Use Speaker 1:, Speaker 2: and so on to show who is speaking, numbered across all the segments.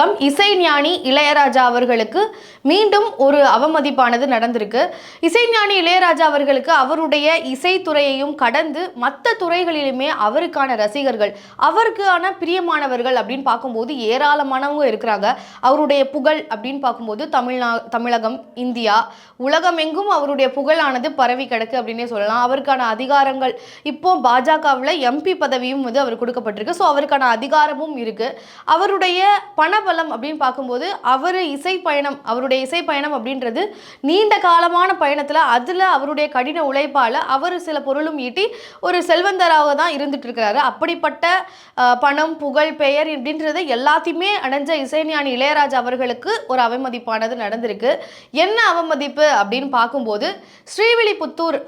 Speaker 1: வணக்கம் இசை ஞானி இளையராஜா அவர்களுக்கு மீண்டும் ஒரு அவமதிப்பானது நடந்திருக்கு. இசைஞானி இளையராஜா அவர்களுக்கு அவருடைய இசைத்துறையையும் கடந்து மற்ற துறைகளிலுமே அவருக்கான ரசிகர்கள் அவருக்கான பிரியமானவர்கள் அப்படின்னு பார்க்கும்போது ஏராளமானவங்க இருக்கிறாங்க. அவருடைய புகழ் அப்படின்னு பார்க்கும்போது தமிழ்நா தமிழகம் இந்தியா உலகமெங்கும் அவருடைய புகழானது பரவி கிடக்கு அப்படின்னே சொல்லலாம். அவருக்கான அதிகாரங்கள் இப்போ பாஜகவில் எம்பி பதவியும் வந்து அவர் கொடுக்கப்பட்டிருக்கு. ஸோ அவருக்கான அதிகாரமும் இருக்குது அவருடைய பண பணபலம் அப்படின்னு பார்க்கும்போது அவர் இசை பயணம் அவருடைய இசை பயணம் அப்படின்றது நீண்ட காலமான பயணத்தில் அதில் அவருடைய கடின உழைப்பால் அவர் சில பொருளும் ஈட்டி ஒரு செல்வந்தராக தான் இருந்துட்டு இருக்கிறாரு அப்படிப்பட்ட பணம் புகழ் பெயர் அப்படின்றது எல்லாத்தையுமே அடைஞ்ச இசைஞானி இளையராஜா அவர்களுக்கு ஒரு அவமதிப்பானது நடந்திருக்கு. என்ன அவமதிப்பு அப்படின்னு பார்க்கும்போது ஸ்ரீவில்லிபுத்தூர்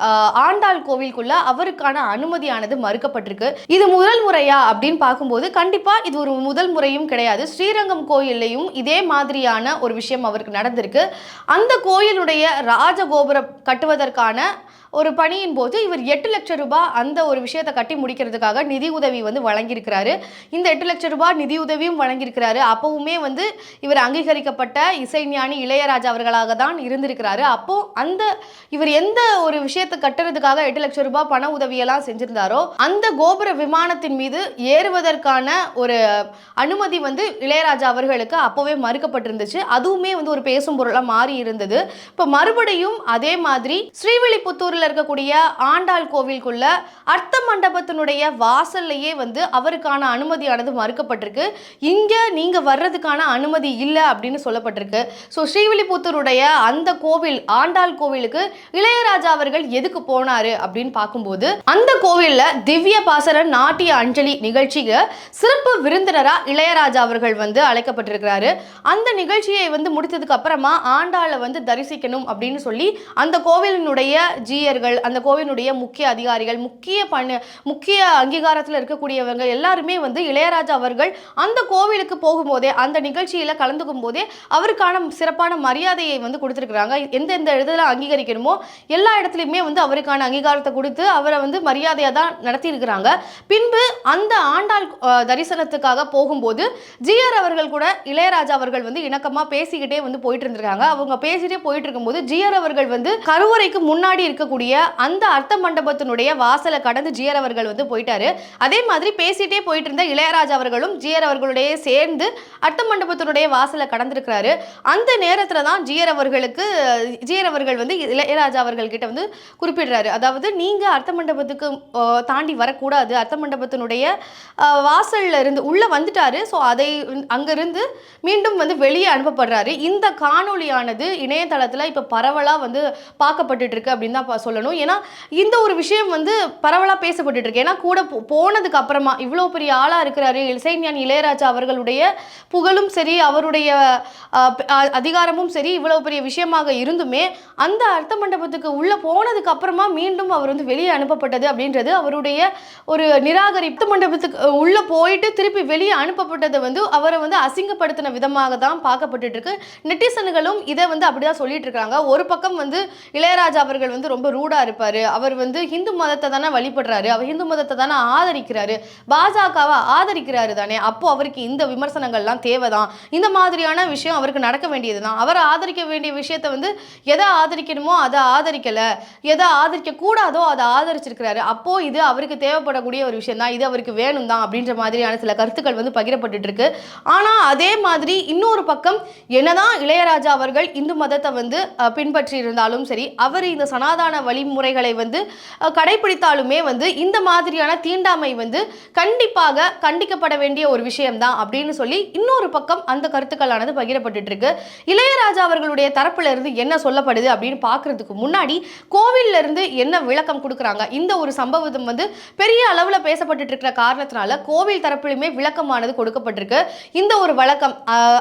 Speaker 1: ஆண்டாள் கோவிலுக்குள்ள அவருக்கான அனுமதியானது மறுக்கப்பட்டிருக்கு. இது முதல் முறையா அப்படின்னு பார்க்கும்போது கண்டிப்பா இது ஒரு முதல் முறையும் கிடையாது. ஸ்ரீரங்கம் கோயில்லையும் இதே மாதிரியான ஒரு விஷயம் அவருக்கு நடந்திருக்கு. அந்த கோயிலுடைய ராஜகோபுரம் கட்டுவதற்கான ஒரு பணியின் போது இவர் எட்டு லட்சம் ரூபாய் அந்த ஒரு விஷயத்தை கட்டி முடிக்கிறதுக்காக நிதி உதவி வந்து வழங்கியிருக்கிறாரு. இந்த எட்டு லட்சம் ரூபாய் நிதி உதவியும் வழங்கியிருக்கிறாரு. அப்பவுமே வந்து இவர் அங்கீகரிக்கப்பட்ட இசைஞானி இளையராஜா அவர்களாக தான் இருந்திருக்கிறாரு. அப்போ அந்த இவர் எந்த ஒரு விஷயத்தை கட்டுறதுக்காக எட்டு லட்சம் ரூபாய் பண உதவியெல்லாம் செஞ்சிருந்தாரோ அந்த கோபுர விமானத்தின் மீது ஏறுவதற்கான ஒரு அனுமதி வந்து இளையராஜா அவர்களுக்கு அப்போவே மறுக்கப்பட்டிருந்துச்சு. அதுவுமே வந்து ஒரு பேசும் பொருளாக மாறி இருந்தது. இப்போ மறுபடியும் அதே மாதிரி ஸ்ரீவில்லிபுத்தூரில் இருக்கக்கூடிய ஆண்டாள் கோவிலுக்குள்ள அர்த்த மண்டபத்தினுடைய வாசல்லையே வந்து அவருக்கான அனுமதியானது மறுக்கப்பட்டிருக்கு. இங்கே நீங்கள் வர்றதுக்கான அனுமதி இல்லை அப்படின்னு சொல்லப்பட்டிருக்கு. ஸோ ஸ்ரீவில்லிபுத்தூருடைய அந்த கோவில் ஆண்டாள் கோவிலுக்கு இளையராஜா அவர்கள் எதுக்கு போனாரு அப்படின்னு பார்க்கும்போது அந்த கோவிலில் திவ்ய பாசர நாட்டிய அஞ்சலி நிகழ்ச்சிக்கு சிறப்பு விருந்தினரா இளையராஜா அவர்கள் வந்து அழைக்கப்பட்டிருக்கிறாரு. அந்த நிகழ்ச்சியை வந்து முடித்ததுக்கு அப்புறமா ஆண்டாளை வந்து தரிசிக்கணும் அப்படின்னு சொல்லி அந்த கோவிலினுடைய ஜீயர்கள் அந்த கோவிலினுடைய முக்கிய அதிகாரிகள் முக்கிய பண்ண முக்கிய அங்கீகாரத்தில் இருக்கக்கூடியவங்க எல்லாருமே வந்து இளையராஜா அவர்கள் அந்த கோவிலுக்கு போகும்போதே அந்த நிகழ்ச்சியில் கலந்துக்கும் போதே அவருக்கான சிறப்பான மரியாதையை வந்து கொடுத்துருக்குறாங்க. எந்தெந்த இடத்துல அங்கீகரிக்கணுமோ எல்லா இடத்துலையுமே வந்து அவருக்கான அங்கீகாரத்தை கொடுத்து அவரை வந்து மரியாதையாக தான் நடத்தியிருக்கிறாங்க. பின்பு அந்த ஆண்டாள் தரிசனத்துக்காக போகும்போது ஜிஆர் அவர்கள் கூட இளையராஜா அவர்கள் வந்து இணக்கமாக பேசிக்கிட்டே வந்து போயிட்டு இருந்திருக்காங்க அவங்க பேசிட்டே போயிட்டு இருக்கும்போது ஜிஆர் அவர்கள் வந்து கருவறைக்கு முன்னாடி இருக்கக்கூடிய அந்த அர்த்த மண்டபத்தினுடைய வாசலை கடந்து ஜிஆர் அவர்கள் வந்து போயிட்டாரு. அதே மாதிரி பேசிட்டே போயிட்டு இருந்த இளையராஜா அவர்களும் ஜிஆர் அவர்களுடைய சேர்ந்து அர்த்த மண்டபத்தினுடைய வாசலை கடந்திருக்கிறாரு. அந்த நேரத்தில் தான் ஜிஆர் அவர்களுக்கு ஜிஆர் அவர்கள் வந்து இளையராஜா அவர்கள் கிட்ட வந்து குறிப்பிடுறாரு. அதாவது நீங்க அர்த்த மண்டபத்துக்கு தாண்டி வரக்கூடாது. அர்த்த மண்டபத்தினுடைய வாசல்ல இருந்து உள்ள வந்துட்டாரு. ஸோ அதை வந்து- இருந்து மீண்டும் வந்து வெளியே அனுப்பப்படுறாரு. இந்த காணொளியானது இணையதளத்தில் இப்போ பரவலாக வந்து பார்க்கப்பட்டுட்டு இருக்கு அப்படின்னு தான் சொல்லணும். ஏன்னா இந்த ஒரு விஷயம் வந்து பரவலாக பேசப்பட்டு இருக்கு ஏன்னா கூட போனதுக்கு அப்புறமா இவ்வளோ பெரிய ஆளாக இருக்கிறாரு இசைஞான் இளையராஜா அவர்களுடைய புகழும் சரி அவருடைய அதிகாரமும் சரி இவ்வளோ பெரிய விஷயமாக இருந்துமே அந்த அர்த்த மண்டபத்துக்கு உள்ளே போனதுக்கு அப்புறமா மீண்டும் அவர் வந்து வெளியே அனுப்பப்பட்டது அப்படின்றது அவருடைய ஒரு நிராகரிப்பு. மண்டபத்துக்கு உள்ள போயிட்டு திருப்பி வெளியே அனுப்பப்பட்டது வந்து அவரை வந்து அசிங்கப்படுத்தின விதமாக தான் பார்க்கப்பட்டு இருக்கு. நெட்டிசன்களும் இதை வந்து அப்படிதான் சொல்லிட்டு இருக்காங்க. ஒரு பக்கம் வந்து இளையராஜா அவர்கள் வந்து ரொம்ப ரூடா இருப்பாரு. அவர் வந்து ஹிந்து மதத்தை தானே வழிபடுறாரு. அவர் ஹிந்து மதத்தை தானே ஆதரிக்கிறாரு. பாஜகவை ஆதரிக்கிறாரு தானே. அப்போ அவருக்கு இந்த விமர்சனங்கள்லாம் தேவைதான். இந்த மாதிரியான விஷயம் அவருக்கு நடக்க வேண்டியது தான் அவரை ஆதரிக்க வேண்டிய விஷயத்த வந்து எதை ஆதரிக்கணுமோ அதை ஆதரிக்கல. எதை ஆதரிக்க கூடாதோ அதை ஆதரிச்சிருக்கிறாரு. அப்போ இது அவருக்கு தேவைப்படக்கூடிய ஒரு விஷயம் தான் இது அவருக்கு வேணும் தான் அப்படின்ற மாதிரியான சில கருத்துக்கள் வந்து பகிரப்பட்டு இருக்கு. ஆனா அதே மாதிரி இன்னொரு பக்கம் என்னதான் இளையராஜா அவர்கள் இந்து மதத்தை வந்து பின்பற்றி இருந்தாலும் சரி அவர் இந்த சனாதான வழிமுறைகளை வந்து கடைபிடித்தாலுமே வந்து இந்த மாதிரியான தீண்டாமை வந்து கண்டிப்பாக கண்டிக்கப்பட வேண்டிய ஒரு விஷயம்தான் அப்படின்னு சொல்லி இன்னொரு பக்கம் அந்த கருத்துக்களானது பகிரப்பட்டு இருக்கு இளையராஜா அவர்களுடைய தரப்புல இருந்து என்ன சொல்லப்படுது அப்படின்னு பார்க்கறதுக்கு முன்னாடி கோவில்ல இருந்து என்ன விளக்கம் கொடுக்குறாங்க? இந்த ஒரு சம்பவம் வந்து பெரிய அளவுல பேசப்பட்டுட்டு இருக்கிற காரணத்தினால கோவில் தரப்பிலுமே விளக்கமானது கொடுக்கப்பட்டிருக்கு. இந்த ஒரு வழக்கம்.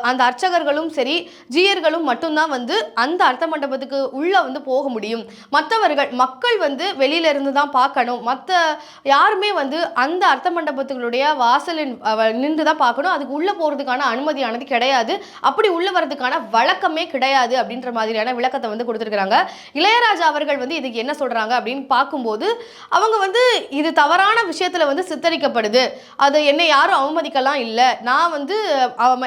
Speaker 1: அந்த அர்ச்சகர்களும் சரி ஜீயர்களும் மட்டும்தான் வந்து அந்த அர்த்த மண்டபத்துக்கு உள்ளே வந்து போக முடியும். மற்றவர்கள் மக்கள் வந்து வெளியில இருந்து தான் பார்க்கணும். மற்ற யாருமே வந்து அந்த அர்த்த மண்டபத்துகளுடைய வாசலின் நின்று தான் பார்க்கணும். அதுக்கு உள்ளே போகிறதுக்கான அனுமதியானது கிடையாது. அப்படி உள்ளே வரதுக்கான வழக்கமே கிடையாது அப்படின்ற மாதிரியான விளக்கத்தை வந்து கொடுத்துருக்குறாங்க. இளையராஜா அவர்கள் வந்து இதுக்கு என்ன சொல்கிறாங்க அப்படின்னு பார்க்கும்போது அவங்க வந்து இது தவறான விஷயத்தில் வந்து சித்தரிக்கப்படுது. அது என்னை யாரும் அவமதிக்கலாம் இல்லை. நான் வந்து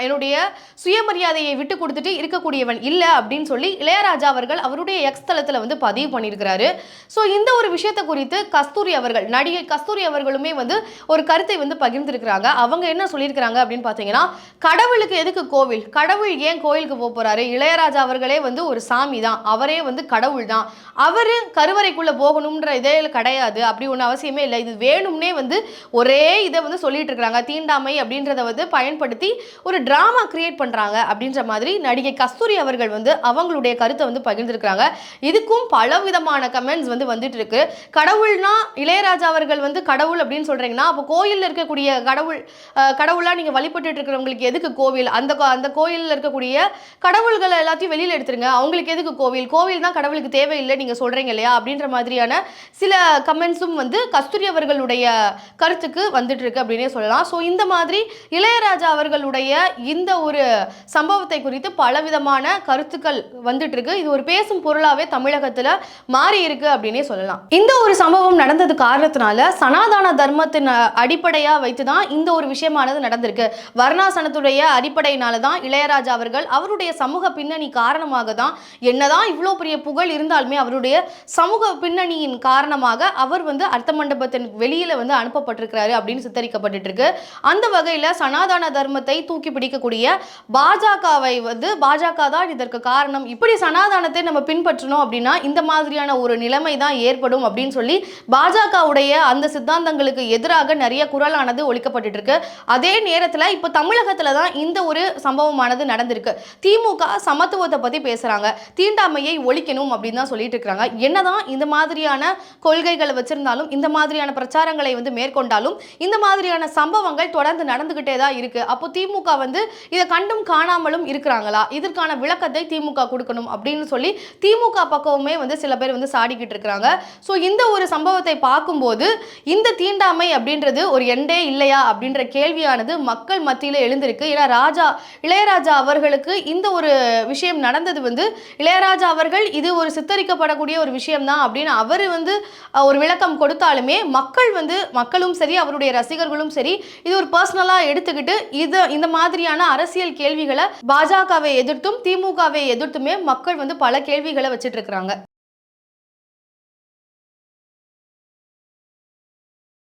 Speaker 1: என்னுடைய சுயமரியாதையை விட்டு கொடுத்துட்டு இருக்கக்கூடியவன் இல்லை அப்படின்னு சொல்லி இளையராஜா அவர்கள் அவருடைய எக்ஸ் தளத்தில் வந்து பதிவு பண்ணியிருக்கிறாரு. ஸோ இந்த ஒரு விஷயத்தை குறித்து கஸ்தூரி அவர்கள் நடிகை கஸ்தூரி அவர்களுமே வந்து ஒரு கருத்தை வந்து பகிர்ந்திருக்கிறாங்க. அவங்க என்ன சொல்லியிருக்கிறாங்க அப்படின்னு பார்த்தீங்கன்னா கடவுளுக்கு எதுக்கு கோவில்? கடவுள் ஏன் கோயிலுக்கு போக போகிறாரு இளையராஜா அவர்களே வந்து ஒரு சாமி தான். அவரே வந்து கடவுள் தான். அவர் கருவறைக்குள்ளே போகணுன்ற இதே கிடையாது. அப்படி ஒன்றும் அவசியமே இல்லை. இது வேணும்னே வந்து ஒரே இதை வந்து சொல்லிட்டு இருக்கிறாங்க. தீண்டாமை அப்படின்றத வந்து பயன்படுத்தி ஒரு ட்ராமா கிரியேட் பண்ணுறாங்க அப்படின்ற மாதிரி நடிகை கஸ்தூரி அவர்கள் வந்து அவங்களுடைய கருத்தை வந்து பகிர்ந்திருக்கிறாங்க. இதுக்கும் பல விதமான கமெண்ட்ஸ் வந்து வந்துட்டு இருக்கு கடவுள்னா இளையராஜா அவர்கள் வந்து கடவுள் அப்படின்னு சொல்கிறீங்கன்னா அப்போ கோயிலில் இருக்கக்கூடிய கடவுள் கடவுளாக நீங்கள் வழிபட்டு இருக்கிறவங்களுக்கு எதுக்கு கோவில்? அந்த கோ- அந்த கோயிலில் இருக்கக்கூடிய கடவுள்களை எல்லாத்தையும் வெளியில் எடுத்துருங்க. அவங்களுக்கு எதுக்கு கோவில்? கோவில் தான் கடவுளுக்கு தேவையில்லை நீங்கள் சொல்கிறீங்க இல்லையா? அப்படின்ற மாதிரியான சில கமெண்ட்ஸும் வந்து கஸ்தூரி அவர்களுடைய கருத்துக்கு வந்துட்டு இருக்கு அப்படின்னே சொல்லலாம். ஸோ இந்த மாதிரி இளையராஜா அவர்களுடைய இந்த ஒரு சம்பவத்தை குறித்து பலவிதமான கருத்துக்கள் வந்துட்டு இருக்கு இது ஒரு பேசும் பொருளாவே தமிழகத்துல மாறி இருக்கு அப்படின்னே சொல்லலாம். இந்த ஒரு சம்பவம் நடந்தது காரணத்தினால சனாதன தர்மத்தின் அடிப்படையா வைத்து தான் இந்த ஒரு விஷயமானது நடந்திருக்கு. வர்ணாசனத்துடைய அடிப்படையினால தான் இளையராஜா அவர்கள் அவருடைய சமூக பின்னணி காரணமாக தான் என்னதான் இவ்வளோ பெரிய புகழ் இருந்தாலுமே அவருடைய சமூக பின்னணியின் காரணமாக அவர் வந்து அர்த்த மண்டபத்தின் வெளியில வந்து அனுப்பப்பட்டிருக்கிறாரு அப்படின்னு சித்தரிக்கப்பட்டு இருக்கு அந்த வகையில சனாதன தர்மத்தை தூக்கி பிடிக்கக்கூடிய பாஜகவை வந்து பாஜக தான் இதற்கு காரணம். இப்படி சனாதானத்தை நம்ம பின்பற்றணும் அப்படின்னா இந்த மாதிரியான ஒரு நிலைமை தான் ஏற்படும் அப்படின்னு சொல்லி பாஜகவுடைய அந்த சித்தாந்தங்களுக்கு எதிராக நிறைய குரலானது ஒழிக்கப்பட்டு இருக்கு அதே நேரத்தில் இப்போ தமிழகத்தில் தான் இந்த ஒரு சம்பவமானது நடந்திருக்கு. திமுக சமத்துவத்தை பற்றி பேசுகிறாங்க தீண்டாமையை ஒழிக்கணும் அப்படின்னு தான் சொல்லிட்டு இருக்கிறாங்க என்னதான் இந்த மாதிரியான கொள்கைகளை வச்சிருந்தாலும் இந்த மாதிரியான பிரச்சாரங்களை வந்து மேற்கொண்டாலும் இந்த மாதிரியான சம்பவங்கள் தொடர்ந்து நடந்துகிட்டே தான் இருக்கு. அப்போ திமுக வந்து இதை கண்டும் காணாமலும் இருக்கிறாங்களா? இதற்கான விளக்கத்தை திமுக கொடுக்கணும் அப்படின்னு சொல்லி திமுக பக்கமுமே வந்து சில பேர் வந்து சாடிக்கிட்டு இருக்கிறாங்க. ஸோ இந்த ஒரு சம்பவத்தை பார்க்கும்போது இந்த தீண்டாமை அப்படின்றது ஒரு எண்டே இல்லையா அப்படின்ற கேள்வியானது மக்கள் மத்தியில் எழுந்திருக்கு. ஏன்னா ராஜா இளையராஜா அவர்களுக்கு இந்த ஒரு விஷயம் நடந்தது வந்து இளையராஜா அவர்கள் இது ஒரு சித்தரிக்கப்படக்கூடிய ஒரு விஷயம் தான் அப்படின்னு அவர் வந்து ஒரு விளக்கம் கொடுத்தாலுமே மக்கள் வந்து மக்களும் சரி அவருடைய ரசிகர்களும் சரி இது ஒரு பர்சனலாக எடுத்துக்கிட்டு இது இந்த மாதிரியான அரசியல் கேள்விகளை பாஜகவை எதிர்த்தும் திமுகவை எதிர்த்துமே மக்கள் வந்து பல கேள்விகளை வச்சுட்டு இருக்கிறாங்க.